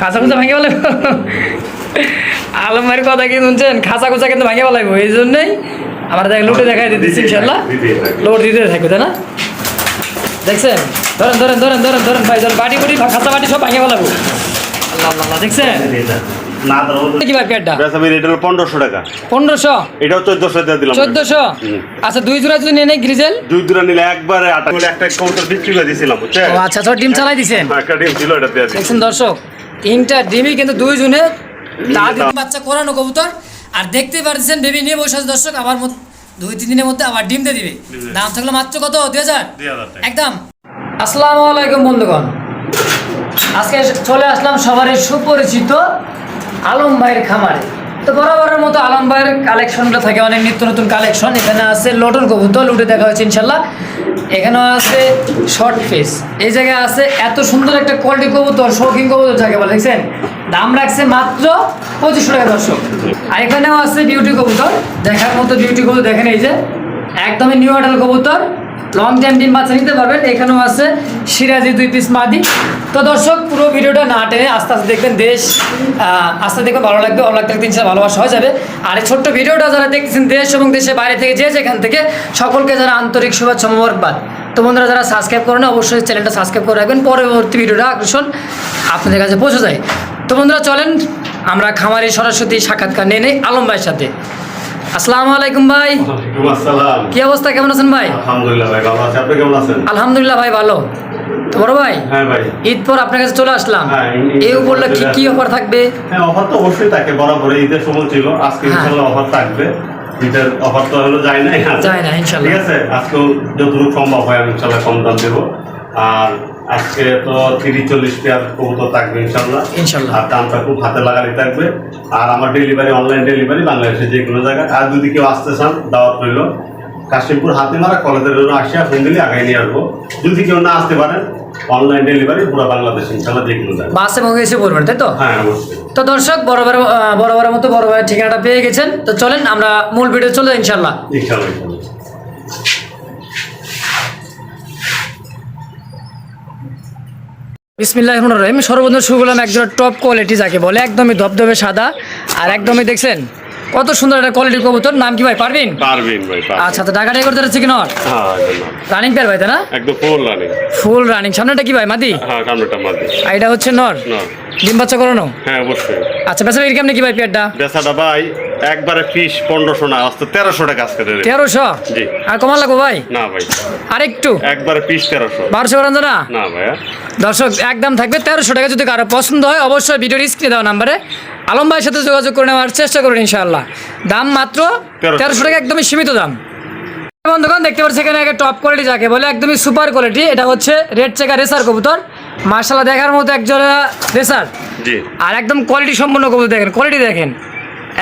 খাঁচা খুচা ভাঙে বলে আলম ভাইয়ের কথা কি শুনছেন খাঁচা খুঁচা কিন্তু ভাঙে বলাইব এই জন্যই আমার দেখ লোটে দেখাই দিতেছি ইনশাল্লাহ লোট। লোড দিতে থাকবে তাই না দেখছেন ধরেন ধরেন ধরেন ধরেন ধরেন ভাই ধরেন বাটি বুটি খাঁচা বাটি সব ভাঙে আল্লাহ আল্লাহ আল্লাহ, দেখছেন না পনেরোশো টাকা। পনেরোশো? এটাও চোদ্দশো দিলাম। চোদ্দশো? আচ্ছা দুই জোড়া যদি নেই গ্রিজেল? দুই দূরে নিলে একবারে আটা একটা কবুতর বিক্রি করে দিয়েছিলাম আচ্ছা ডিম চালাই দিছেন? একটা ডিম ছিল এটা দিয়ে দেখছেন দর্শক তিনটা ডিমই কিন্তু দুই জনে বাচ্চা করানো কবুতর। আর দেখতে পারছেন বেবি নিয়ে বসে আছে দর্শক আবার দুই তিন দিনের মধ্যে আবার ডিম দিয়ে দিবে। দাম থাকল মাত্র কত? দুই হাজার? দুই হাজার একদম। আসসালামু আলাইকুম বন্ধুগণ। আজকে চলে আসলাম সবারই সুপরিচিত আলম ভাইয়ের খামারে। তো বরাবরের মতো আলম ভাইয়ের কালেকশনগুলো থাকে, অনেক নিত্য নতুন কালেকশন এখানে আছে লটন কবুতর, লুটে দেখা হয়েছে ইনশাল্লাহ। এখানেও আছে শর্ট ফেস এই জায়গায় আছে এত সুন্দর একটা কোয়ালিটি কবুতর, শৌখিন কবুতর যাকে বলে, দেখছেন? দাম রাখছে মাত্র পঁচিশশো টাকা দর্শক। আর এখানেও আছে বিউটি কবুতর। দেখার মতো বিউটি কবুতর দেখেন এই যে, একদমই নিউ মডেল কবুতর। লং টাইম ডিম বাচ্চা নিতে পারবেন। এখানেও আছে সিরাজি দুই পিস মাদি। তো দর্শক, পুরো ভিডিওটা না টেনে আস্তে আস্তে দেখবেন দেশ আস্তে দেখবেন ভালো লাগবে, ভালো লাগতে তিনশো ভালোবাসা হয়ে যাবে। আর এই ছোট্ট ভিডিওটা যারা দেখতেছেন দেশ এবং দেশের বাইরে থেকে যে যেখান থেকে, সকলকে যারা আন্তরিক শুভেচ্ছা মোবারকবাদ। তো বন্ধুরা, যারা সাবস্ক্রাইব করেন অবশ্যই চ্যানেলটা সাবস্ক্রাইব করে রাখবেন। পরবর্তী ভিডিওটা আকর্ষণ আপনাদের কাছে পৌঁছে যায়। তো বন্ধুরা, চলেন আমরা খামারি সরস্বতী সাক্ষাৎকার নিয়ে নেই আলম ভাইয়ের সাথে। আসসালামু আলাইকুম ভাই। আসসালাম। কি অবস্থা? কেমন আছেন ভাই? আলহামদুলিল্লাহ ভাই ভালো আছে। আপনি কেমন আছেন? আলহামদুলিল্লাহ ভাই ভালো। তো বড় ভাই হ্যাঁ ভাই। ঈদ পর আপনার কাছে চলে আসলাম। হ্যাঁ, এই উপলক্ষে কি কি অফার থাকবে? হ্যাঁ অফার তো অবশ্যই থাকে বরাবর ঈদের সময় ছিল। আজকে হ্যাঁ। অফার থাকবে। ঈদের অফার তো হলো যায় নাই। যায় না, ইনশাল্লাহ। ঠিক আছে আজকেও যতটুকু সম্ভব হয় আমি ইনশাল্লাহ কম দাম দেবো। আর আজকে তো তিরিশ চল্লিশ পেয়ার কবুতর থাকবে ইনশাল্লাহ ইনশাল্লাহ। আর দামটা খুব হাতে লাগালি থাকবে। আর আমার ডেলিভারি অনলাইন ডেলিভারি বাংলাদেশে যে কোনো জায়গায়। আর যদি কেউ আসতে চান দাওয়াত রইল। কাশিমপুর হাতিমারা কলেজের জন্য আসিয়া ফোন দিলে আগে নিয়ে আসব। যদি কেউ না আসতে পারেন অনলাইন ডেলিভারি পুরো বাংলাদেশ ইনশাল্লাহ যে কোনো জায়গায়। বাসে মুখে এসে পড়বেন তাই তো? হ্যাঁ অবশ্যই। তো দর্শক বড় বড় বড় বড় মতো বড় ভাইয়ের ঠিকানাটা পেয়ে গেছেন। তো চলেন আমরা মূল ভিডিও চলে ইনশাল্লাহ ইনশাল্লাহ বিসমিল্লাহ রহমান রহিম। সর্বপ্রথম শুরু করলাম একজন টপ কোয়ালিটি যাকে বলে একদমই ধবধবে সাদা আর একদমই দেখছেন কত সুন্দর একটা কোয়ালিটির কবুতর। নাম কি ভাই? পারবেন পারবেন ভাই আচ্ছা তো ঢাকা করতে যাচ্ছে কি নট রানিং পেয়ার ভাই তাই না? একদম ফুল রানিং ফুল রানিং সামনেটা কি ভাই? মাদি? হ্যাঁ মারবে আর এটা হচ্ছে নর? ডিম বাচ্চা করানো? হ্যাঁ অবশ্যই। আচ্ছা বেসা বিক্রি কেমনি কি ভাই পেয়ারটা বেচাটা ভাই একবারে ফিস পনেরোশো না আসতে তেরোশো টাকা আজকে দেবে তেরোশো? জি। আর কমান লাগবো ভাই? না ভাই। আরেকটু? একবারে পিস তেরোশো। বারোশো করান না না ভাইয়া দর্শক একদম থাকবে তেরোশো টাকা। যদি কারও পছন্দ হয় অবশ্যই ভিডিওর স্ক্রিনে দেওয়া নাম্বারে আলম ভাইয়ের সাথে যোগাযোগ করে নেওয়ার চেষ্টা করুন ইনশাআল্লাহ। দাম মাত্র তেরোশো। টাকা একদমই সীমিত দাম। বন্ধুগণ দেখতে পাচ্ছি এখানে একটা টপ কোয়ালিটি যাকে বলে একদমই সুপার কোয়ালিটি এটা হচ্ছে রেড চেকার রেসার কবুতর। মার্শাল্লাহ দেখার মতো একজোড়া রেসার জি। আর একদম কোয়ালিটি সম্পন্ন কবুতর দেখেন কোয়ালিটি দেখেন।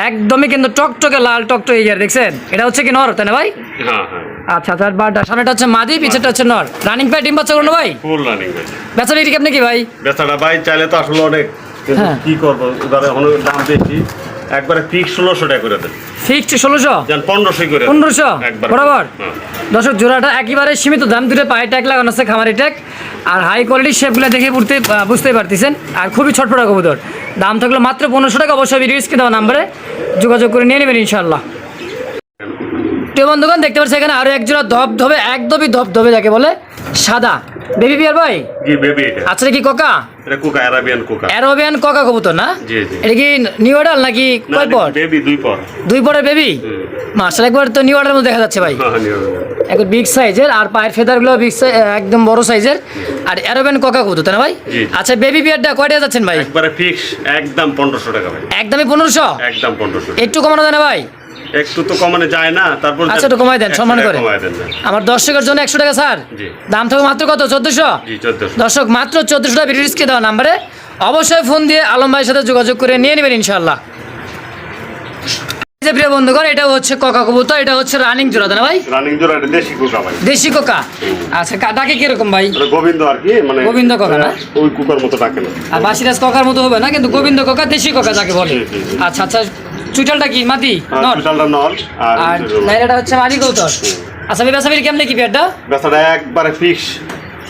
একদমই কিন্তু টকটকে লাল টকটকে ইয়ার দেখছেন? এটা হচ্ছে কি নর তাই না ভাই? হ্যাঁ হ্যাঁ। আচ্ছা বারটা সামনেটা হচ্ছে মাদি হচ্ছে নর। রানিং প্যাড ডিম বাচ্চা করুন ভাই? ফুল রানিং বেচা বিক্রি কেমনি কি ভাই? বেচাটা ভাই চাইলে তো আসলে অনেক। হ্যাঁ। কি করব? এবারে দাম বেশি। একবারে ফিক্স ষোলোশো টাকা করে দেন। ফিক্সড ষোলোশো? পনেরোশো করে পনেরোশো? বরাবর। দর্শক জোড়াটা একেবারে সীমিত দাম। দুটো পায়ে ট্যাগ লাগানো আছে খামারি ট্যাগ আর হাই কোয়ালিটির শেপগুলো দেখে বুঝতে বুঝতেই পারতেছেন। আর খুবই ছটফটা কবুতর। দাম থাকলে মাত্র পনেরোশো টাকা, অবশ্যই স্ক্রিনে দেওয়া নাম্বারে। যোগাযোগ করে নিয়ে নেবেন ইনশাল্লাহ তো বন্ধুগণ, দেখতে পাচ্ছি এখানে আরও একজোড়া ধপ ধবে একদমই ধপ ধবে যাকে বলে সাদা। বেবি বিয়ার ভাই জি বেবি এটা। আচ্ছা কি কোকা? এটা কুকা অ্যারাবিয়ান কুকা। অ্যারোবিয়ান কোকা কবুতর না? জি, জি। এটা কি নিউ অর্ডার নাকি কয় পর? বেবি দুই পর। দুই পরের বেবি? মার্শাল একবার তো নিউ অর্ডার মধ্যে দেখা যাচ্ছে ভাই। হ্যাঁ। একদম বিগ সাইজের আর পায়ের ফেদারগুলো বিগ একদম বড় সাইজের আর অ্যারোবেন কোকা কবুতর তাই না ভাই? জি। আচ্ছা বেবি বিয়ারটা কয়টা যাচ্ছেন ভাই? একবারে ফিক্স একদম পনেরোশো টাকা ভাই। একদমই পনেরোশো? একদম পনেরোশো একটু কমানো যায় না ভাই? একটু তো কমানো যায় না তারপর আচ্ছা, একটু কমায় দেন, সম্মান করে। কমায় দেন না। আমার দর্শকের জন্য একশো টাকা স্যার। দাম থাকবে মাত্র কত? চোদ্দোশো? দর্শক মাত্র চোদ্দোশো টাকা রিস্কে দেওয়া নাম্বারে অবশ্যই ফোন দিয়ে আলম ভাইয়ের সাথে যোগাযোগ করে নিয়ে নেবেন ইনশাল্লাহ এই যে প্রিয় বন্ধুগণ এটা হচ্ছে কোকা কবুতর এটা হচ্ছে রানিং জোড়া না ভাই? রানিং জোড়া এটা দেশি কুকা ভাই। দেশি কোকা? আচ্ছা কা- ডাকে কীরকম ভাই? গোবিন্দ আর কি মানে গোবিন্দ কাকা না? ওই কুকার মতো ডাকে না। আর বাসিরাজ কাকার মতো হবে না কিন্তু গোবিন্দ কাকা দেশি কাকা যাকে বলে। আচ্ছা আচ্ছা চুইটালটা কি? মাটি আর নট টোটালটা নর আর নাইরাটা হচ্ছে মাটি কৌতর। আচ্ছা বেসা বির কেমনে কি পেয়ারটা? বেচাটা একবারে ফিক্স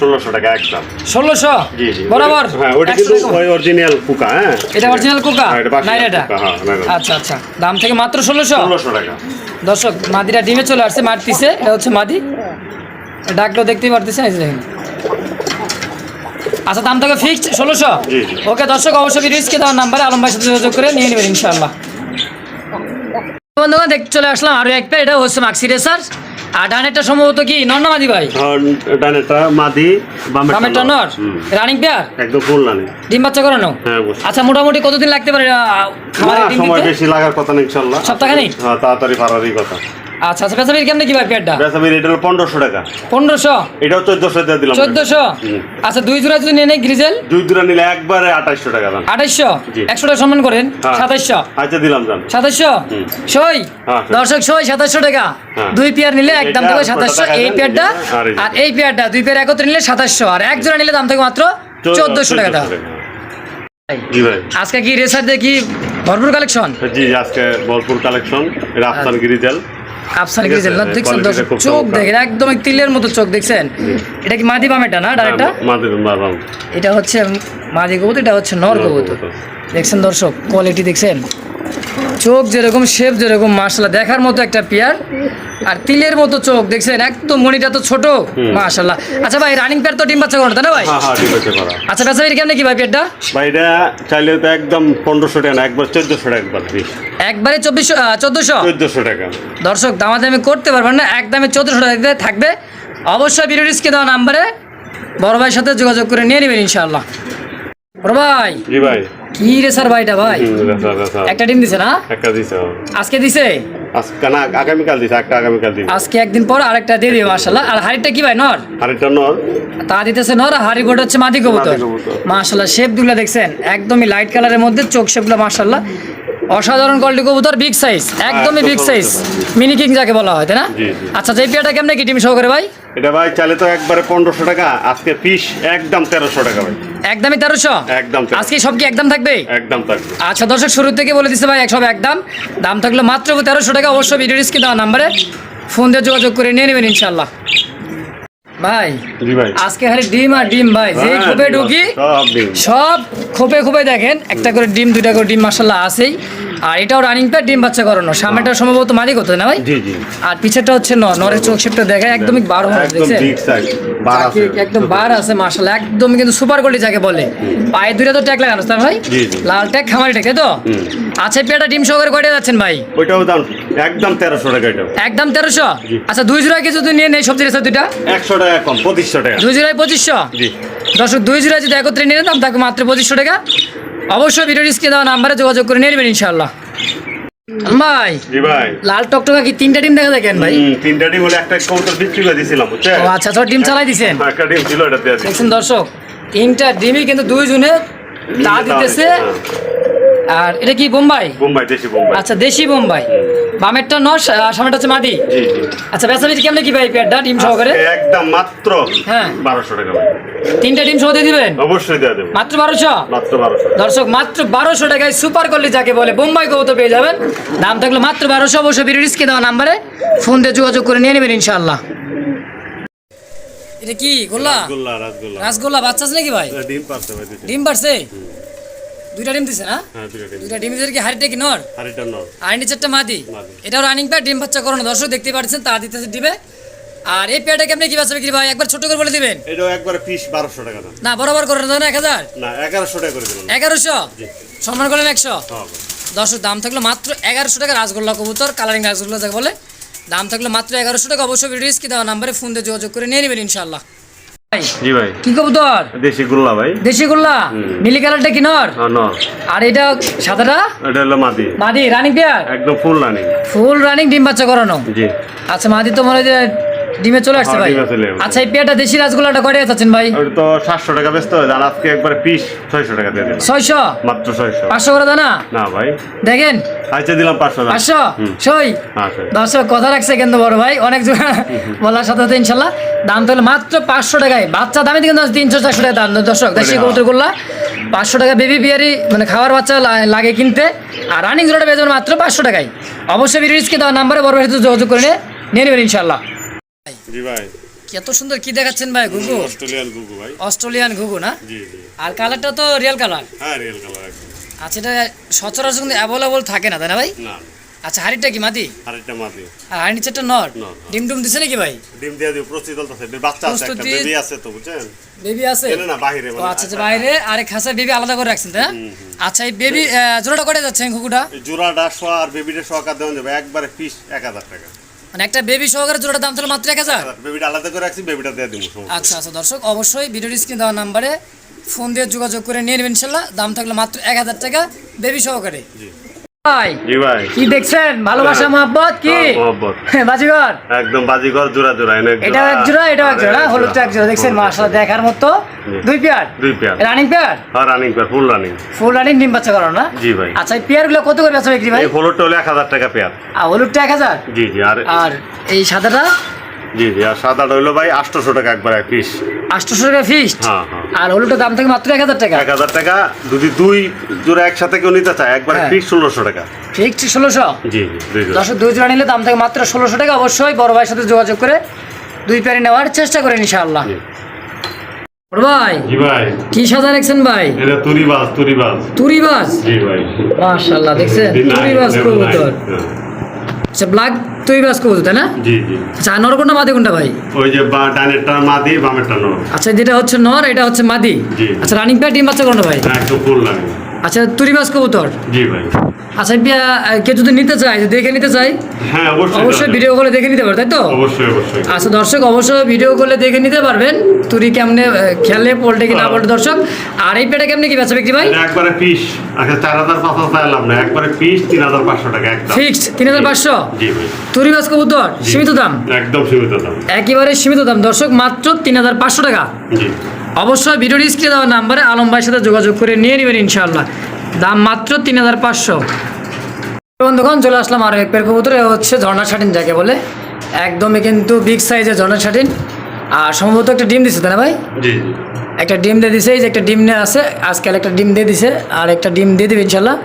ষোলোশো টাকা একদম ষোলোশো? জি জি বরাবর? হ্যাঁ ওটা কিন্তু ওই অরিজিনাল কুকা হ্যাঁ। এটা অরিজিনাল কোকা? হ্যাঁ, কোকা, হ্যাঁ। আচ্ছা আচ্ছা। দাম থেকে মাত্র ষোলোশো? ষোলোশো টাকা। দর্শক মাদিরা ডিমে চলে আসছে মারতিছে। এটা হচ্ছে মাদি। ডাকটাও দেখতেই পারতেছে এই দেখেন। আচ্ছা দাম থেকে ফিক্সড ষোলোশো। ওকে দর্শক অবশ্যই রিস্কে দেওয়ার নাম্বারে আলম ভাইয়ের সাথে যোগাযোগ করে নিয়ে নেবেন ইনশাল্লাহ বন্ধুগণ দেখতে চলে আসলাম একটা এটা হচ্ছে মাক্সি রেসার। আর ডানেরটা সম্ভবত কি? ভাই? ডানেটা মাদি বামেরটা বামেরটা নর। রানিং পেয়ার একদম ফুল রানিং ডিম বাচ্চা করানো? হ্যাঁ আচ্ছা মোটামুটি কতদিন লাগতে পারে খামারে সময় বেশি লাগার কথা না সপ্তাহখানেক? হ্যাঁ তাড়াতাড়ি পারারই কথা। আচ্ছা আচ্ছা পেছাবের কেমনে কি ভাই পেয়ারটা বেসাবি এটা হলো পনেরোশো টাকা। পনেরোশো? এটাও চোদ্দশো দিয়ে দিলাম। চোদ্দশো। আচ্ছা দুই জোড়া যদি নিয়ে নেই গ্রিজেল? দুই দুরা নিলে একবারে আঠাইশশো টাকা দাম। আঠাইশশো? জি। একশো টাকা সম্মান করেন? হ্যাঁ। সাতাইশশো? আচ্ছা দিলাম সাতাইশশো? সই? হ্যাঁ, দর্শক সই সাতাইশশো টাকা। হ্যাঁ। দুই পেয়ার নিলে একদম এটা থেকে আর এই পেয়ারটা? আর এই। পেয়ারটা দুই পেয়ার একত্রে নিলে সাতাশশো আর এক জোড়া নিলে দাম থেকে মাত্র চোদ্দশো টাকা দাম। আজকে কি রেসার দিয়ে কি ভরপুর কালেকশন? জি আজকে বলপুর কালেকশন রাফসান গিরিজাল। আছে, গ্রিজেল না? দেখছেন quality-টা দর্শক চোখ দেখেন একদম তিলের মতো চোখ দেখছেন? এটা কি মাদি বামেটা না ডাইরেক্টটা? মাদি বাম এটা হচ্ছে মাদি কবুতর এটা হচ্ছে নর কবুতর। দেখছেন দর্শক কোয়ালিটি দেখছেন? চোখ যেরকম শেপ যেরকম মার্শাল্লাহ দেখার মতো একটা পেয়ার। আর তিলের মতো চোখ দেখছেন? একদম মনিটা তো ছোট। মার্শাল্লাহ আচ্ছা ভাই রানিং পেয়ার তো ডিম বাচ্চা করো তাই না ভাই? হ্যাঁ হ্যাঁ আচ্ছা বেচা বিক্রি কেমনে কি ভাই পেয়ারটা ভাই এটা চাইলে তো একদম পনেরোশো টাকা একবার চোদ্দশো টাকা একবার একবারে চব্বিশশো চোদ্দোশো? চোদ্দশো টাকা। দর্শক দামাদামি করতে পারবেন না একদমে চোদ্দোশো টাকা দিয়ে থাকবে। অবশ্যই ভিডিও রিস্কে দেওয়া নাম্বারে বড় ভাইয়ের সাথে যোগাযোগ করে নিয়ে নেবেন ইনশাআল্লাহ। ভাই। জি ভাই। কি রে স্যার ভাইটা ভাই? হুম, রেসা, রেসা। একটা ডিম দিছে না? একটা দিছে আজকে দিছে? আজকে না আগামীকাল দিছে একটা আগামীকাল দিবে আজকে একদিন পর আরেকটা দিয়ে দিবে মার্শাল্লাহ আর হাড়িটা কি ভাই নর? তা দিতেছে নর আর হাড়ি বোর্ড হচ্ছে মাদি কবুতর। মার্শাল্লাহ শেপগুলো দেখছেন একদমই লাইট কালারের মধ্যে চোখ শেপগুলো মার্শাল্লাহ অসাধারণ কোয়ালিটি কবুতর বিগ সাইজ একদমই বিগ সাইজ মিনি কিং যাকে বলা হয় তাই না। আচ্ছা যে পেয়ারটা কেমনে কি টিম সহকারে ভাই? এটা ভাই চাইলে তো একবারে পনেরোশো টাকা আজকে পিস একদম তেরোশো টাকা ভাই। একদমই তেরোশো? একদম 1300 আজকে সব কি একদম থাকবে? একদম থাকবে। আচ্ছা দর্শক শুরু থেকে বলে দিচ্ছে ভাই সব একদম। দাম থাকল মাত্র তেরোশো টাকা অবশ্যই ভিডিও স্ক্রিন দেওয়া নাম্বারে। ফোন দিয়ে যোগাযোগ করে নিয়ে নেবেন ইনশাল্লাহ ভাই আজকে খালি ডিম আর ডিম ভাই। যেই হ্যাঁ, খোপে ঢুকি সব খোপে খোপে দেখেন একটা করে ডিম দুইটা করে ডিম মাসাল্লাহ আছেই। আর এটাও রানিং প্যাড ডিম বাচ্চা করানো। সামনেটা সম্ভবত মালিক হতো না ভাই? আর পিছেরটা হচ্ছে ন নরের চোখ শেপটা দেখায় একদমই বার হয় একদম দেখছেন একদম বার আছে মাশাআল্লাহ। একদম কিন্তু সুপার কোয়ালিটি যাকে বলে। পায়ে দুইটা তো ট্যাগ লাগানো তাই ভাই। লাল ট্যাগ খামারি ট্যাগ তাই তো? আচ্ছা পেয়াটা ডিম সহকারে কয়টা যাচ্ছেন ভাই? ওইটাও দাম একদম তেরোশো টাকা একদম তেরোশো? আচ্ছা দুই জোড়া কিছু তুই নিয়ে নেই সবজি রেসা দুইটা? একশো টাকা কম পঁচিশশো টাকা। দুই জোড়ায় পঁচিশশো? দর্শক দুই জোড়া যদি একত্রে নিয়ে দাম থাকবে মাত্র পঁচিশশো টাকা। অবশ্যই ভিডিও স্ক্রিনে দেওয়া নাম্বারে যোগাযোগ করে নিয়ে নেবেন ইনশাআল্লাহ। ভাই ভাই। লাল টকটকা কি তিনটা ডিম দেখা দেখেন ভাই? তিনটা ডিম হলে একটা কৌতর বিক্রি করে দিয়েছিলাম বুঝছেন? ও আচ্ছা তো ডিম চালাই দিছেন? একটা ডিম ছিল এটা দেখছেন দর্শক তিনটা ডিমই কিন্তু দুই জনে তা দিতেছে হ্যাঁ, আর এটা কি বোম্বাই? বোম্বাই দেশি বোম্বাই। আচ্ছা দেশি বোম্বাই। বামেরটা নস আর সামনেটা হচ্ছে মাদি? জি জি। আচ্ছা বেচাবিটি কেমনে কি ভাই পেয়ারটা ডিম সহকারে? একদম মাত্র হ্যাঁ। বারোশো টাকা ভাই। তিনটা ডিম সহ দিয়ে দিবেন? অবশ্যই দেওয়া দেবো। মাত্র বারোশো? মাত্র বারোশো দর্শক মাত্র বারোশো টাকায় সুপার করলি যাকে বলে বোম্বাই কবুতর পেয়ে যাবেন। দাম থাকল মাত্র বারোশো অবশ্যই ভিডিও রিস্কে দেওয়া নাম্বারে ফোন দিয়ে যোগাযোগ করে নিয়ে নেবেন ইনশাআল্লাহ। এটা কি গোল্লা? রসগোল্লা রাসগোল্লা। বাচ্চা আছে নাকি ভাই? ডিম পারছে ভাই ডিম পারছে? দুইটা ডিম দিছে না হ্যাঁ দুইটা ডিম দিছে। কি হাড়িটা কি নর? আর নর। আর নিচেরটা মাদি। এটাও রানিং প্যাড ডিম বাচ্চা করানো। দর্শক দেখতে পাচ্ছেন তা দিতেছে ডিবে আর এই প্যাডটা কেমনে কি বাচ্চা বিক্রি ভাই? একবার ছোট করে বলে দিবেন। এটাও একবারে পিস বারোশো টাকা দাম। না বরাবর করে দেন এক হাজার? না এগারোশো টাকা করে দিলাম। এগারোশো? জি। সম্মান করলেন একশো? হ্যাঁ দর্শক দাম থাকল মাত্র এগারোশো টাকা রাসগোল্লা কবুতর কালারিং রাসগোল্লা যাকে বলে। দাম থাকল মাত্র এগারোশো টাকা। অবশ্যই ভিডিও দেওয়া নাম্বারে ফোন দিয়ে যোগাযোগ করে নিয়ে নেবেন ইনশাল্লাহ ভাই জি ভাই। কি কবুতর? দেশি গুল্লা ভাই। দেশি গোল্লা? নীলি কালারটা কি নর? আর এটা সাদাটা? এটা হলো মাদি। মাদি রানিং পেয়ার একদম ফুল রানিং ফুল রানিং ডিম বাচ্চা করানো। জি। আচ্ছা মাদি তো মনে হয় যে ডিমে চলে আসছে হ্যাঁ, ভাই। আচ্ছা এই পেয়ারটা দেশি রাসগোল্লাটা কয়টা চাচ্ছেন ভাই? ওটা তো সাতশো টাকা ব্যস্ত হয়ে যান আজকে একবার পিস ছয়শো টাকা দিয়ে দিলাম। ছয়শো? মাত্র ছয়শো। পাঁচশো করে দানা না? ভাই। দেখেন। আচ্ছা দিলাম পাঁচশো টাকা পাঁচশো? হুম। সই? সই। দর্শক কথা রাখছে কিন্তু বড় ভাই। অনেক বলার সাথে সাথে ইনশাল্লাহ দাম তাহলে মাত্র পাঁচশো টাকায়। বাচ্চা দামে কিন্তু তিনশো চারশো টাকা দাম। দর্শক দেশি। কবুতর করলা পাঁচশো টাকা বেবি বিয়ারি মানে খাওয়ার বাচ্চা লাগে কিনতে আর রানিং জোড়াটা বেজন মাত্র পাঁচশো টাকায়। অবশ্যই বিরিজকে দেওয়া নাম্বারে বড় ভাই যোগাযোগ করে নিয়ে নেবেন ইনশাল্লাহ। জি ভাই। এত সুন্দর কি দেখাচ্ছেন ভাই ঘুঘু? অস্ট্রেলিয়ান গুগু ভাই। অস্ট্রেলিয়ান ঘুঘু না? জি জি। আর কালারটা তো রিয়েল কালার হ্যাঁ রিয়েল কালার আচ্ছা এটা সচরাচর কিন্তু অ্যাভেলেবল থাকে না তাই না ভাই? না। আচ্ছা হাড়িটা কি মাদি আরেকটা মাদি আর হাড়ি নিচেরটা নর? নর। ডিম ডুম দিছে নাকি ভাই? ডিম দিয়ে দিও প্রস্তুত চলতেছে। বাচ্চা আছে একটা বেবি আছে তো বুঝছেন? বেবি আছে? না ও মানে আচ্ছা আচ্ছা বাইরে আর খাসা বেবি আলাদা করে রাখছেন তাই আচ্ছা এই বেবি জোড়াটা করে যাচ্ছেন ঘুঘুটা? জোড়াটা শোয়া আর বেবিটা শোয়া কার দেওয়া যাবে একবারে পিস এক হাজার টাকা। মানে একটা বেবি সহকারে জোড়াটা দাম ছিল মাত্র এক হাজার? বেবিটা আলাদা করে রাখছি বেবিটা দিয়ে দিব আচ্ছা আচ্ছা দর্শক অবশ্যই ভিডিওর স্ক্রিন দেওয়া নাম্বারে ফোন দিয়ে যোগাযোগ করে নিয়ে নেবেন ইনশাল্লাহ। দাম থাকলে মাত্র এক হাজার টাকা বেবি সহকারে। ভাই কি দেখছেন? ভালোবাসা মহব্বত কি? হ্যাঁ, বাজিগর। একদম বাজিঘর জোড়া জোড়া এটা এক জোড়া এটা এক জোড়া হলুদটা এক জোড়া দেখছেন? মাশাআল্লাহ দেখার মতো। দুই পেয়ার? দুই পেয়ার। রানিং পেয়ার আর running pair full running full running ডিম বাচ্চা করো না? জি ভাই। আচ্ছা এই পেয়ারগুলো কত করে বেচা বিক্রি ভাই? এই ফলোরটা হলো এক হাজার টাকা পেয়ার। আর হলুদটা এক হাজার? জি জি আর আর এই সাদাটা? জি জি আর সাদাটা হইল ভাই আটশোশো টাকা একবার এক পিস আটশোশো টাকা ফিক্সড হ্যাঁ হ্যাঁ। আর হলুদটার দাম থাকে মাত্র এক হাজার টাকা? এক হাজার টাকা যদি দুই জোড়া একসাথে কেউ নিতে চায় একবার হ্যাঁ। পিস ষোলোশো টাকা। ফিক্সড ষোলোশো? জি দুই জোড়া। দশ দুই জোড়া নিলে দাম থাকে মাত্র ষোলোশো টাকা। অবশ্যই বড় ভাইয়ের সাথে যোগাযোগ করে দুই প্যারি নেওয়ার চেষ্টা করেন ইনশাআল্লাহ। ভাই জি ভাই। কি সাজা রাখছেন ভাই? এটা তুরিবাজ জি ভাই। মাশাআল্লাহ দেখছেন? তুরিবাজ কবুতর। হ্যাঁ। আচ্ছা ব্ল্যাক তুরিবাজ করব তাই না? জি জি। আচ্ছা নর কোনটা মাদি কোনটা ভাই? ওই যে বা ডানেরটা মাদি বামেরটা নর। আচ্ছা যেটা হচ্ছে নর এটা হচ্ছে মাদি? জি। আচ্ছা রানিং প্যাড ডিম বাচ্চা কোনটা ভাই? একদম ফুল লাগে আচ্ছা তুরিবাজ কবুতর? জি ভাই। আচ্ছা পিয়া কেউ যদি নিতে চায় দেখে নিতে চায় হ্যাঁ অবশ্যই অবশ্যই ভিডিও কলে দেখে নিতে পারবে তাই তো? অবশ্যই অবশ্যই। আচ্ছা দর্শক অবশ্যই ভিডিও করলে দেখে নিতে পারবেন তুরি কেমনে খেলে পোল্টে কি না হ্যাঁ। পোল্টে দর্শক? আর এই পেটে কেমনে কি বেচা বিক্রি ভাই? একবারে পিস। আচ্ছা চার হাজার পাঁচ হাজার না একবারে পিস তিন হাজার পাঁচশো টাকা একদম। ফিক্সড তিন হাজার পাঁচশো? জি ভাই। তুরি মাছ কবুতর সীমিত দাম? একদম সীমিত দাম। একেবারে সীমিত দাম দর্শক মাত্র তিন হাজার পাঁচশো টাকা। জি। অবশ্যই ভিডিওর স্ক্রিনে দেওয়া নাম্বারে আলম ভাইয়ের সাথে যোগাযোগ করে নিয়ে নেবেন ইনশাআল্লাহ। দাম মাত্র তিন হাজার পাঁচশো। বন্ধুগণ চলে আসলাম আরও এক পের কবুতর হচ্ছে ঝর্ণা ছাটিন যাকে বলে। একদমই কিন্তু বিগ সাইজের ঝর্ণা ছাটিন আর সম্ভবত একটা ডিম দিছে তাই না ভাই? একটা ডিম দিয়ে দিছে এই যে একটা ডিম নিয়ে আছে আজকাল একটা ডিম দিয়ে দিছে আর একটা ডিম দিয়ে দিবে ইনশাল্লাহ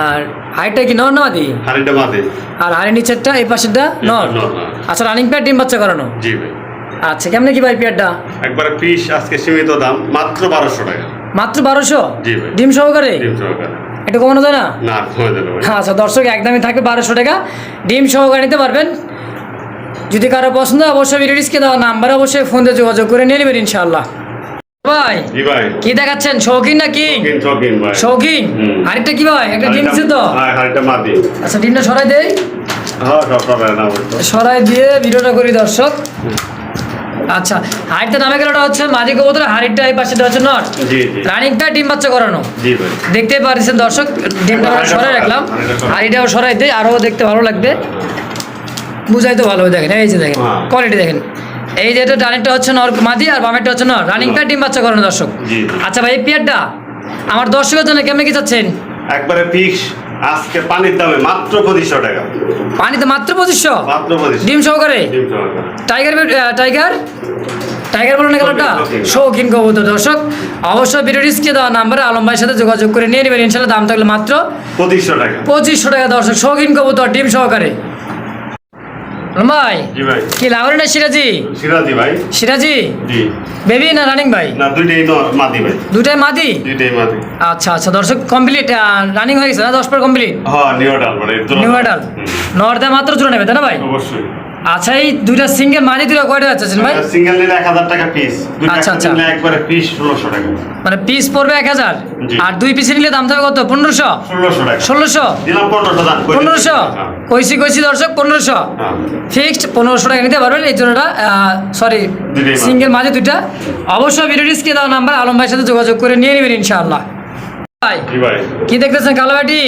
আর হাইটটা কি নর না মাদি আর হাড়ি নিচেরটা এই পাশেরটা নর। আচ্ছা রানিং প্যাড ডিম বাচ্চা করানো? জি ভাই। আচ্ছা কেমনে কি ভাই পেয়ারটা? একবারে পিস আজকে সীমিত দাম মাত্র বারোশো টাকা। মাত্র বারোশো? জি ভাই। ডিম সহকারে? ডিম সহকারে। একটু কমানো যায় না? না কমে দেবে ভাই। আচ্ছা দর্শক একদমই থাকবে বারোশো টাকা। ডিম সহকারে নিতে পারবেন। যদি কারও পছন্দ হয় অবশ্যই ভিডিওটিসকে দেওয়া নাম্বারে অবশ্যই ফোন দিয়ে যোগাযোগ করে নিয়ে নেবেন ইনশাআল্লাহ। ভাই জি ভাই। কি দেখাচ্ছেন? শৌখিন না কি? শৌখিন শৌখিন ভাই। শৌখিন? হুম। আরেকটা কি ভাই? একটা ডিম দিছে তো? হ্যাঁ আচ্ছা ডিমটা সরাই দেই। হ্যাঁ সরাই দিয়ে ভিডিওটা করি দর্শক। আচ্ছা হাড়িটা নামে গেলে ওটা হচ্ছে মাঝি কবুতর হাড়িটা এই পাশে হচ্ছে নট জি জি। রানিংটা ডিম বাচ্চা করানো। জি দেখতে পারছেন দর্শক ডিমটা সরাই রাখলাম। হাড়িটাও সরাই দেই আরও দেখতে ভালো লাগবে। বুঝাই তো ভালো দেখেন এই যে দেখেন হ্যাঁ। কোয়ালিটি দেখেন। এই যে এটা ডানেরটা হচ্ছে নর মাদি আর বামেরটা হচ্ছে নর। রানিংটা ডিম বাচ্চা করানো দর্শক। আচ্ছা ভাই এই পেয়ারটা আমার দর্শকের জন্য কেমনে কি চাচ্ছেন? একবারে পিস আজকে পানির দামে মাত্র পঁচিশশো টাকা। পানিতে মাত্র পঁচিশশো? মাত্র পঁচিশশো। ডিম সহকারে? ডিম সহকারে। Tiger tiger? টাইগার বলুন শৌখিন। শৌখিন কবুতর। দর্শক অবশ্যই ভিডিও রিস্কে দেওয়া নাম্বারে আলম ভাইয়ের সাথে যোগাযোগ করে নিয়ে নেবেন। ইনশাল্লাহ দাম থাকলে মাত্র পঁচিশশো টাকা। পঁচিশশো টাকা দর্শক শৌখিন কবুতর ডিম সহকারে। আলম ভাই জি ভাই। কি লাহোরি না সিরাজি? সিরাজি ভাই। সিরাজি? জি। বেবি না রানিং ভাই? না দুইটাই ন- মাদি ভাই। দুটাই মাদি? দুইটাই মাদি। আচ্ছা আচ্ছা দর্শক কমপ্লিট রানিং হয়ে গেছে না? দশ পর কমপ্লিট হ্যাঁ নিউ মানে নিউ নর্দে মাত্র জুড়ে নেবে তাই না ভাই? অবশ্যই। আচ্ছা এই দুইটা সিঙ্গেল মাদি দুইটা কয়টা যাচ্ছে ভাই? সিঙ্গেল নিলে এক হাজার টাকা পিস আচ্ছা, আচ্ছা। নিলে একবারে পিস ষোলোশো টাকা। মানে পিস পড়বে এক হাজার? জি। আর দুই পিসে নিলে দাম থাকবে কত? পনেরোশো? ষোলোশো টাকা। ষোলোশো? দিলাম পনেরোশো দাম করে পনেরোশো? হ্যাঁ, কইছি কইছি দর্শক পনেরোশো। হ্যাঁ। ফিক্সড পনেরোশো টাকা নিতে পারবেন এই জন্যটা সরি সিঙ্গেল মাঝে দুইটা। অবশ্যই ভিডিও ডিসকে দেওয়া নাম্বার আলম ভাইয়ের সাথে যোগাযোগ করে নিয়ে নেবেন ইনশাআল্লাহ। কি দেখতেছেন কালো বাটি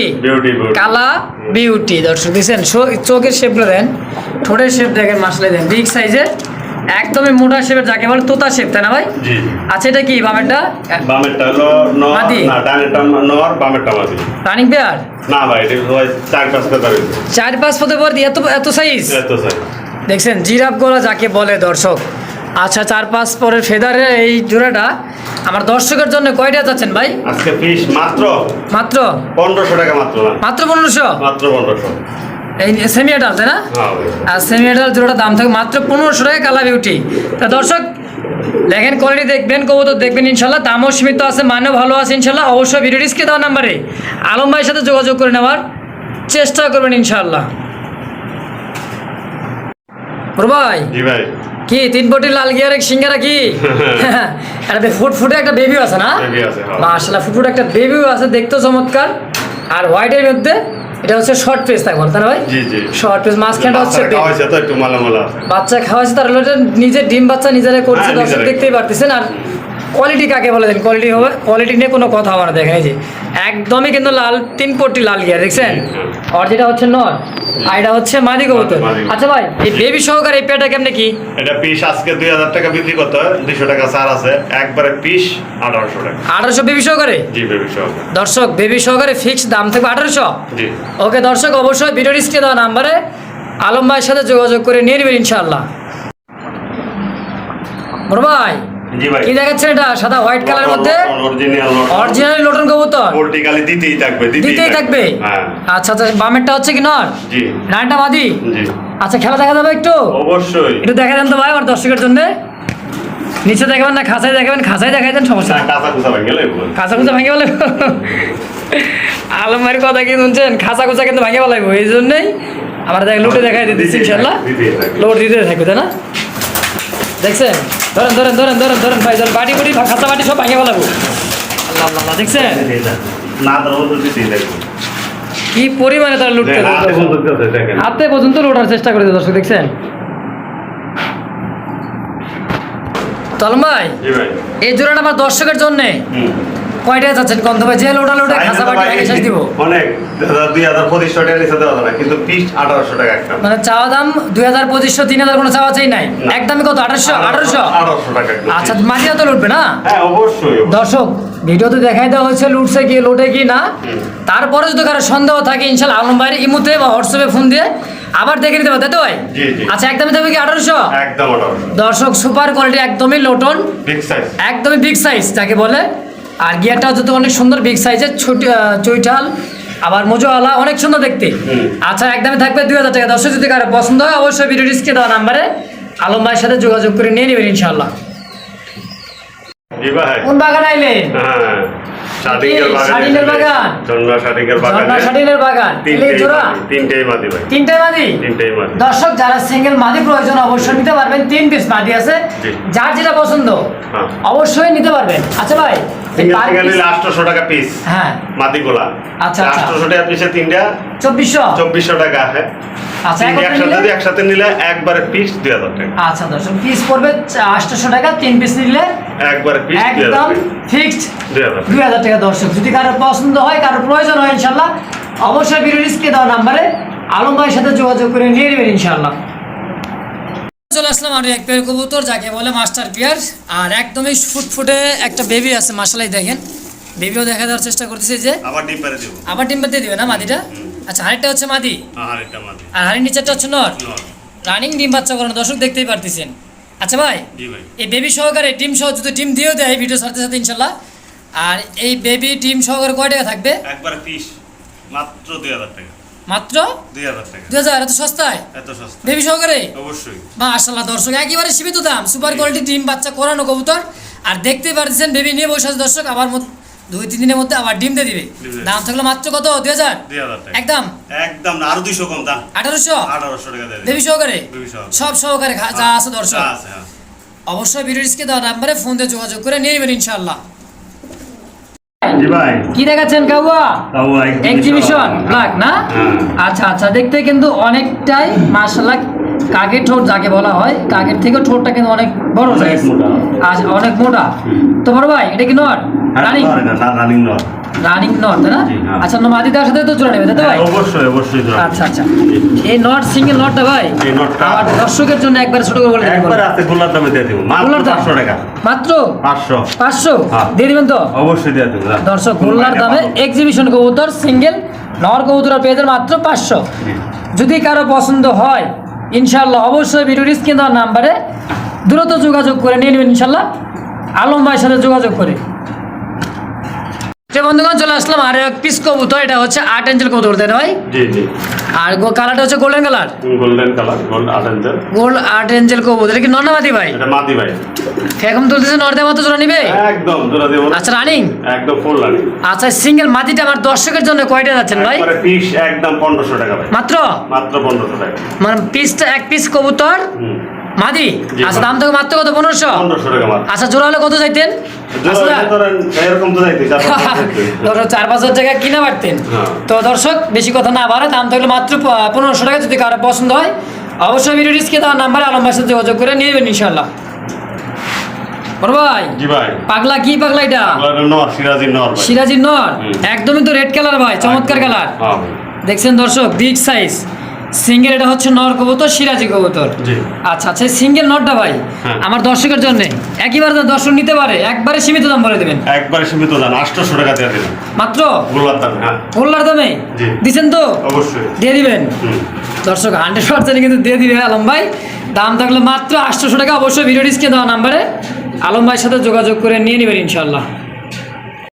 কালা বিউটি। দর্শক দেখছেন? চোখের শেপগুলো দেন ঠোঁটের শেপ দেখেন মাসলে দেন। বিগ সাইজের একদমই মোটা শেপের যাকে বলে তোতা শেপ তাই না ভাই? আচ্ছা এটা কি বামেরটা? বামেরটা হলো নর মাদি। না ডানেরটা নর বামেরটা মাদি। রানিং পেয়ার না ভাই এটা চার পাঁচ কথা চার পাঁচ পদে পর এত এত সাইজ এত দেখছেন জিরাফ গলা যাকে বলে দর্শক আচ্ছা চার পাঁচ পরের ফেদারের এই জোড়াটা আমার দর্শকের জন্য কয়টা যাচ্ছেন ভাই? আজকে পিস মাত্র? মাত্র? পনেরোশো টাকা মাত্র মাত্র পনেরোশো? মাত্র পনেরোশো। এই সেমি এটাল তাই না? হ্যাঁ আর সেমি এটাল জোড়াটা দাম থাকে মাত্র পনেরোশো টাকা কালা বিউটি। তা দর্শক দেখেন কোয়ালিটি দেখবেন কবুতর দেখবেন ইনশাল্লাহ। দামও সীমিত আছে মানও ভালো আছে ইনশাল্লাহ। অবশ্যই ভিডিও ডিসকে দেওয়ার নাম্বারে আলম ভাইয়ের সাথে যোগাযোগ করে নেওয়ার চেষ্টা করবেন ইনশাল্লাহ। ভাই জি ভাই। কি তিন বটি লাল গিয়ার এক সিঙ্গারা কি একটা ফুটফুটে একটা বেবিও আছে না? হ্যাঁ। মার্শাল্লাহ ফুটফুটে একটা বেবিও আছে দেখতেও চমৎকার। আর হোয়াইটের মধ্যে এটা হচ্ছে শর্ট পেস থাকবে তাই না ভাই? জি জি। শর্ট পেস মাঝখানটা হচ্ছে। খাওয়াইছে তো একটু বাচ্চা খাওয়াচ্ছে তার নিজে ডিম বাচ্চা নিজেরা করছে হ্যাঁ, দর্শক। দেখতেই পারতেছেন। আর কোয়ালিটি কাকে বলে দেন? কোয়ালিটি হবে কোয়ালিটি নিয়ে কোনো কথা আমার দেখেন এই যে। একদমই কিন্তু লাল তিন পট্টি লাল গিয়ার দেখছেন? আর যেটা হচ্ছে নট আর এটা হচ্ছে মাদি কবুতর। আচ্ছা ভাই এই বেবি সহকারে এই পেটা কেমনে কি? এটা পিস আজকে দুই হাজার টাকা বিক্রি করতে হয় দুইশো টাকা ছাড় আছে। একবারে পিস আঠারোশো টাকা। আঠারোশো বেবি সহকারে? জি বেবি সব দর্শক বেবি সহকারে ফিক্সড দাম থাকবে আঠারোশো? জি। ওকে দর্শক অবশ্যই ভিডিও ডিসকে দেওয়া নাম্বারে আলম ভাইয়ের সাথে যোগাযোগ করে নিয়ে নেবেন ইনশাআল্লাহ। বড় ভাই জি ভাই। কি দেখাচ্ছেন এটা? সাদা হোয়াইট কালার মধ্যে? অরিজিনাল লোটন কবুতর? পোল্টিকালি দিতেই থাকবে দিতেই থাকবে। হ্যাঁ। আচ্ছা আচ্ছা বামেরটা হচ্ছে কি নর? জি। রানটা মাদি? জি। আচ্ছা খেলা দেখা যাবে একটু? অবশ্যই। একটু দেখা দেন তো ভাই আমার দর্শকের জন্য। নিচে দেখাবেন না খাঁচায় দেখাবেন খাঁচায় দেখাই দেন সমস্যা নেই। কাঁচা কুচা ভেঙে গেলে খাঁচা খুঁচা ভাঙে আলমারির কথা কি শুনছেন? খাঁচা খুচা কিন্তু ভাঙে বলাইবো এই জন্যই আমরা দেখ লুটে দেখাই দিচ্ছি ইনশাল্লাহ। লোট দিতে থাকবে তাই না? দেখছেন? ধরেন ধরেন ধরেন ধরেন ধরেন ভাই ধরেন বাটি বুটি খাতা বাটি সব ভাঙে বলাবো আল্লাহ আল্লাহ দেখছেন কি পরিমাণে তারা লুটতে হাতে পর্যন্ত লুটার চেষ্টা করেছে দর্শক দেখছেন তলমাই জি এই জোড়াটা আমার দর্শকের জন্যে। কয়টা যাচ্ছেন? গন্ধ ভাই যে লোটা লোটে তো বাটি ভেঙে শেষ দিব। অনেক দুই হাজার পঁচিশশো টাকা নিচে দেওয়া যাবে না, কিন্তু পিস আঠারোশো টাকা একটা। মানে চাওয়া দাম দুই হাজার পঁচিশশো তিন হাজার কোনো চাওয়া চাই নাই? একদমই কত? আঠারোশো? আঠারোশো আঠারোশো? টাকা আচ্ছা piece। তো লুটবে না? হ্যাঁ অবশ্যই দর্শক ভিডিওতে দেখাই দেওয়া হচ্ছে লুটছে কি লোটে কি না। তারপরে যদি কারও সন্দেহ থাকে ইনশাল্লাহ আলম ভাইয়ের ইমুতে বা হোয়াটসঅ্যাপে ফোন দিয়ে আবার দেখে নিতে পারবে তাই তো ভাই। আচ্ছা একদমই দেবে কি আঠারোশো? দর্শক সুপার কোয়ালিটি একদমই লোটন। বিগ সাইজ একদমই বিগ সাইজ যাকে বলে আর গিয়ারটাও যেতে অনেক সুন্দর বিগ সাইজের ছোট চৈঠাল আবার মোজোওয়ালা অনেক সুন্দর দেখতে। আচ্ছা একদমই থাকবে দুই হাজার টাকা। দর্শক যদি কারও পছন্দ হয় অবশ্যই ভিডিও ডিসকে দেওয়া নাম্বারে আলম ভাইয়ের সাথে যোগাযোগ করে নিয়ে নেবেন ইনশাল্লাহ কোন বাগান আইলেন? বাগান ঝর্ণা শাটিকের বাগান ঝর্ণা শাটিনের বাগান। তিনটেই জোড়া? তিনটেই মাদি ভাই। তিনটে মাদি? তিনটেই মাদি। দর্শক যারা সিঙ্গেল মাদি প্রয়োজন অবশ্যই নিতে পারবেন। তিন পিস মাদি আছে। যার যেটা পছন্দ হ্যাঁ। অবশ্যই নিতে পারবেন। আচ্ছা ভাই আটশোশো টাকা পিস হ্যাঁ। মাদি গোলা আচ্ছা, আচ্ছা। আটশোশো টাকা পিসে তিনটা। চব্বিশশো? চব্বিশশো টাকা হ্যাঁ। আচ্ছা একসাথে নিলে? যদি একসাথে নিলে একবারে পিস দুই হাজার টাকা। আচ্ছা দর্শক পিস পড়বে আটশোশো টাকা তিন পিস নিলে একবারে পিস একদম ফিক্সড দুই হাজার দুই টাকা দর্শক যদি কারও পছন্দ হয় কারও প্রয়োজন হয় ইনশাল্লাহ অবশ্যই রিস্কে দেওয়া নাম্বারে আলম ভাইয়ের সাথে যোগাযোগ করে নিয়ে নেবেন ইনশাল্লাহ। চলে আসলাম আর এক পেয়ার কবুতর যাকে বলে মাস্টার পেয়ার। আর একদমই ফুটফুটে একটা বেবি আছে মাসালাই দেখেন। বেবিও দেখা দেওয়ার চেষ্টা করতেছে যে আবার ডিম পেরে দেবো। আবার ডিম দিবে না মাদিটা? আচ্ছা হাড়িটা হচ্ছে মাদি। আর একটা মাদি। আর হাড়ির নিচেরটা হচ্ছে নর। রানিং ডিম বাচ্চা করানো দর্শক দেখতেই পারতেছেন। আচ্ছা ভাই ভাই। এই বেবি সহকারে ডিম সহ যদি ডিম দিয়েও দেয় ভিডিও সাথে সাথে ইনশাল্লাহ আর এই বেবি ডিম সহকারে কয় টাকা থাকবে? একবারে পিস। মাত্র দুই হাজার টাকা। মাত্র? দুই হাজার টাকা। দু হাজার এত সস্তায়? এত সস্তা বেবি সহকারে? অবশ্যই। বা আসাল্লাহ দর্শক একেবারে সীমিত দাম। সুপার কোয়ালিটি ডিম বাচ্চা করানো কবুতর। আর দেখতেই পারছেন বেবি নিয়ে বসে আছে দর্শক আবার দুই তিন দিনের মধ্যে আবার ডিম দিয়ে দিবে। দাম থাকল মাত্র কত? দুই হাজার? দুই একদম? একদম আরও দুইশো কম দাম। আঠারোশো? আঠারোশো টাকা দেবে। বেবি সহকারে? সব সহকারে যা আছে দর্শক। হ্যাঁ। অবশ্যই ভিডিও ডিসকে দেওয়া নাম্বারে ফোন দিয়ে যোগাযোগ করে নিয়ে নেবেন ইনশাল্লাহ কি দেখাচ্ছেন কাউয়া? এক্সিবিশন ব্ল্যাক না? হ্যাঁ। আচ্ছা আচ্ছা দেখতে কিন্তু অনেকটাই মার্শাল্লাহ কাকের ঠোঁট যাকে বলা হয় কাকের থেকে ঠোঁটটা কিন্তু অনেক বড় অনেক আচ্ছা অনেক মোটা। তো বড় ভাই এটা কি নট রানিং? রানিং নর। রানিং নট না? হ্যাঁ। আচ্ছা দেওয়ার সাথে তো জোড়া নেবে তাই তো ভাই? অবশ্যই অবশ্যই আচ্ছা আচ্ছা। এই নট সিঙ্গেল নটটা ভাই? এই নটটা- দর্শকের জন্য একবার ছোট করে বলে একবার আছে গোলার দামে দিয়ে দেবো। মাত্র গোলার দাম? পাঁচশো টাকা। মাত্র? পাঁচশো। পাঁচশো? হ্যাঁ। দিয়ে দিবেন তো? অবশ্যই দিয়ে দেবো দর্শক গোল্লার দামে এক্সিবিশন কবুতর সিঙ্গেল নর কবুতর পেয়ে মাত্র পাঁচশো। জি। যদি কারও পছন্দ হয় ইনশাল্লাহ অবশ্যই ভিডিওর স্ক্রিন দেওয়ার নাম্বারে দ্রুত যোগাযোগ করে নিয়ে নেবেন ইনশাল্লাহ আলম ভাইয়ের সাথে যোগাযোগ করে। যে বন্ধুগণ চলে আসলাম আর এক পিস কবুতর এটা হচ্ছে আট ইঞ্চের কবুতর তাই না ভাই জি জি। আর কালারটা হচ্ছে golden colour golden colour gold আটেন্সের gold আট ইঞ্চের কবুতর এটা কি নর্নামাদি ভাই? এটা মাটি ভাই। এখন তুলতেছে নর্দে মতো জোড়া নিবে? একদম জোড়া দেবো আচ্ছা রানিং একদম ফুল রানি আচ্ছা সিঙ্গেল মাটিটা আমার দর্শকের জন্য কয়টা যাচ্ছেন ভাই? পিস একদম পনেরোশো টাকা ভাই। মাত্র? মাত্র পনেরোশো টাকা। মানে পিসটা এক পিস কবুতর? হুম। মাদি আচ্ছা দাম থেকে মাত্র কত? পনেরোশো? আচ্ছা জোড়া হলে কত চাইতেন? আচ্ছা, চার পাঁচ হাজার টাকা কিনা পারতেন হ্যাঁ। তো দর্শক বেশি কথা না বাড়ে দাম থাকলে মাত্র পনেরোশো টাকা যদি কারও পছন্দ হয় অবশ্যই ভিডিও ডিসকে দেওয়ার নাম্বারে আলম ভাইয়ের সাথে যোগাযোগ করে নিয়ে নেবেন ইনশাল্লাহ ভাই পাগলা কি পাগলা এটা? সিরাজির নর একদমই তো রেড কালার ভাই চমৎকার কালার হ্যাঁ দেখছেন দর্শক বিগ সাইজ সিঙ্গেল এটা হচ্ছে নর কবুতর সিরাজি কবুতর। আচ্ছা আচ্ছা সিঙ্গেল নটটা ভাই? হ্যাঁ। আমার দর্শকের জন্য। একইবার দর্শক নিতে পারে একবারে সীমিত দাম বলে দেবেন। একবারে সীমিত দাম আটশোশো টাকা দিয়ে দিলাম। মাত্র? গোলার দাম হ্যাঁ। গোল্লার দামে? জি। দিছেন তো? অবশ্যই। দিয়ে দিবেন? দর্শক হান্ড্রেড পার্সেন্ট কিন্তু দিয়ে দিবে আলম ভাই। দাম থাকলে মাত্র আটশোশো টাকা। অবশ্যই ভিডিও ডিসকে দেওয়া নাম্বারে আলম ভাইয়ের সাথে যোগাযোগ করে নিয়ে নেবেন ইনশাল্লাহ